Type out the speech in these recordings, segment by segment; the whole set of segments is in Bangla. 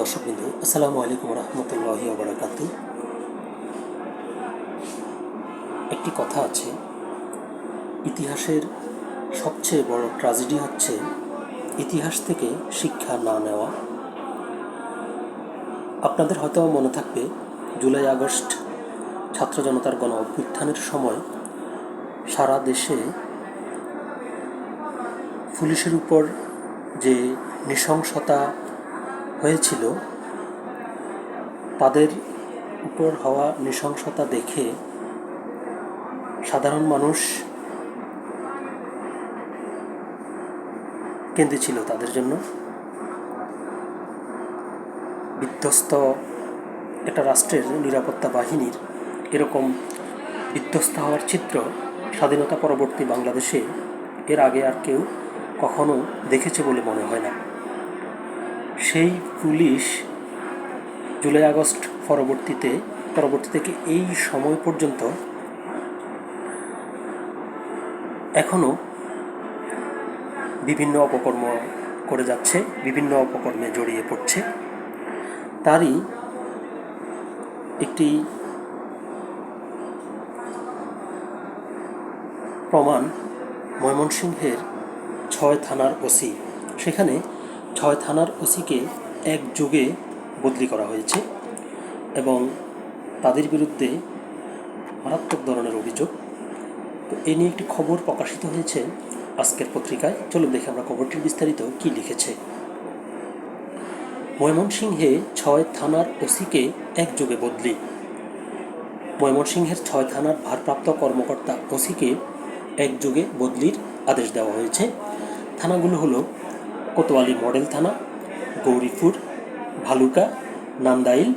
দর্শকবৃন্দ, আসসালামু আলাইকুম রহমতুল্লাহি ওবরাকাত একটি কথা আছে, ইতিহাসের সবচেয়ে বড় ট্র্যাজেডি হচ্ছে ইতিহাস থেকে শিক্ষা না নেওয়া। আপনাদের হয়তো মনে থাকবে, জুলাই আগস্ট ছাত্র জনতার গণ অভ্যুত্থানের সময় সারা দেশে পুলিশের উপর যে নৃশংসতা হয়েছিল, তাদের উপর হওয়া নৃশংসতা দেখে সাধারণ মানুষ কেঁদেছিল তাদের জন্য। বিধ্বস্ত একটা রাষ্ট্রের নিরাপত্তা বাহিনীর এরকম বিধ্বস্ত হওয়ার চিত্র স্বাধীনতা পরবর্তী বাংলাদেশে এর আগে আর কেউ কখনো দেখেছে বলে মনে হয় না। সেই পুলিশ জুলাই আগস্ট পরবর্তীতে, পরবর্তী থেকে এই সময় পর্যন্ত এখনও বিভিন্ন অপকর্ম করে যাচ্ছে, বিভিন্ন অপকর্মে জড়িয়ে পড়ছে। তারই একটি প্রমাণ ময়মনসিংহের ছয় থানার ওসি। সেখানে ছয় থানার ওসিকে এক যুগে বদলি করা হয়েছে এবং তাদের বিরুদ্ধে মারাত্মক ধরনের অভিযোগ। তো এ নিয়ে একটি খবর প্রকাশিত হয়েছে আজকের পত্রিকায়। চলুন দেখে আমরা খবরটির বিস্তারিত কি লিখেছে। ময়মনসিংহে ছয় থানার ওসিকে একযোগে বদলি। ময়মনসিংহের ছয় থানার ভারপ্রাপ্ত কর্মকর্তা ওসিকে একযোগে বদলির আদেশ দেওয়া হয়েছে। থানাগুলো হলো কোতোয়ালি মডেল থানা, গৌরীপুর, ভালুকা, নান্দাইল,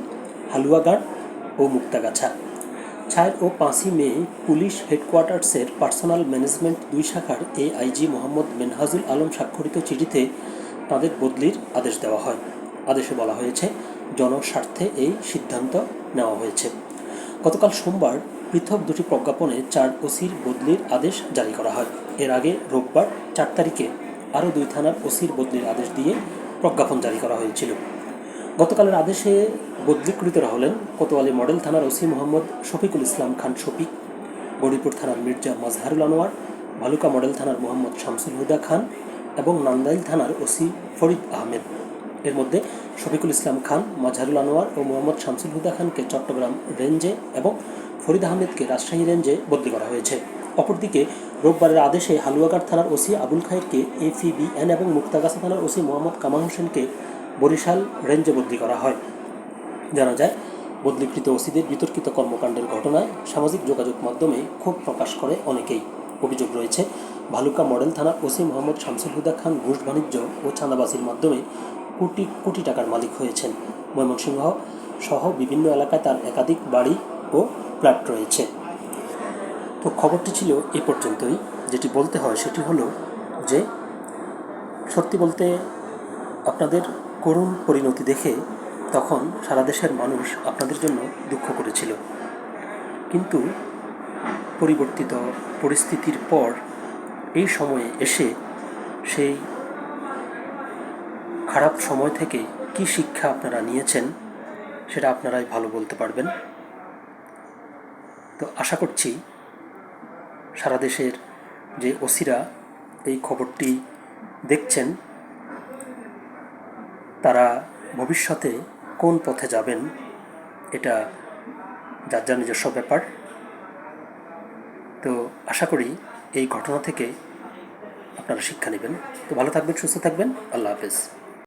হালুয়াঘাট ও মুক্তাগাছা। চার ও পাঁচই মে পুলিশ হেডকোয়ার্টার্সের পার্সোনাল ম্যানেজমেন্ট দুই শাখার এআইজি মোহাম্মদ মেনহাজুল আলম স্বাক্ষরিত চিঠিতে তাদের বদলির আদেশ দেওয়া হয়। আদেশে বলা হয়েছে, জনস্বার্থে এই সিদ্ধান্ত নেওয়া হয়েছে। গতকাল সোমবার পৃথক দুটি প্রজ্ঞাপনে চার ওসির বদলির আদেশ জারি করা হয়। এর আগে রোববার চার তারিখে আরও দুই থানার ওসির বদলির আদেশ দিয়ে প্রজ্ঞাপন জারি করা হয়েছিল। গতকালের আদেশে বদলিকৃতরা হলেন কোতোয়ালি মডেল থানার ওসি মোহাম্মদ শফিকুল ইসলাম খান শফিক গৌরীপুর থানার মির্জা মাজহারুল আনোয়ার ভালুকা মডেল থানার মোহাম্মদ শামসুল হুদা খান এবং নান্দাইল থানার ওসি ফরিদ আহমেদ। এর মধ্যে শফিকুল ইসলাম খান, মাজহারুল আনোয়ার ও মোহাম্মদ শামসুল হুদা খানকে চট্টগ্রাম রেঞ্জে এবং ফরিদ আহমেদকে রাজশাহী রেঞ্জে বদলি করা হয়েছে। অপরদিকে, রোববারের আদেশে হালুয়াঘাট থানার ওসি আবুল খায়েরকে এফিবিএন এবং মুক্তাগাছা থানার ওসি মোহাম্মদ কামাল হোসেনকে বরিশাল রেঞ্জে বদলি করা হয়। জানা যায়, বদলিকৃত ওসিদের বিতর্কিত কর্মকাণ্ডের ঘটনায় সামাজিক যোগাযোগ মাধ্যমে ক্ষোভ প্রকাশ করে অনেকেই। অভিযোগ রয়েছে, ভালুকা মডেল থানার ওসি মোহাম্মদ শামসুল হুদা খান ঘুষ বাণিজ্য ও চাঁদাবাজির মাধ্যমে কোটি কোটি টাকার মালিক হয়েছেন। ময়মনসিংহ সহ বিভিন্ন এলাকায় তার একাধিক বাড়ি ও ফ্ল্যাট রয়েছে। তো খবরটি ছিল এ পর্যন্তই। যেটি বলতে হয় সেটি হলো যে, সত্যি বলতে আপনাদের করুণ পরিণতি দেখে তখন সারা দেশের মানুষ আপনাদের জন্য দুঃখ করেছিল। কিন্তু পরিবর্তিত পরিস্থিতির পর এই সময়ে এসে সেই খারাপ সময় থেকে কি শিক্ষা আপনারা নিয়েছেন সেটা আপনারাই ভালো বলতে পারবেন। তো আশা করছি সারা দেশের যে ওসিরা এই খবরটি দেখছেন, তারা ভবিষ্যতে কোন পথে যাবেন, এটা যার যার নিজস্ব ব্যাপার। তো আশা করি এই ঘটনা থেকে আপনারা শিক্ষা নেবেন। তো ভালো থাকবেন, সুস্থ থাকবেন। আল্লাহ হাফেজ।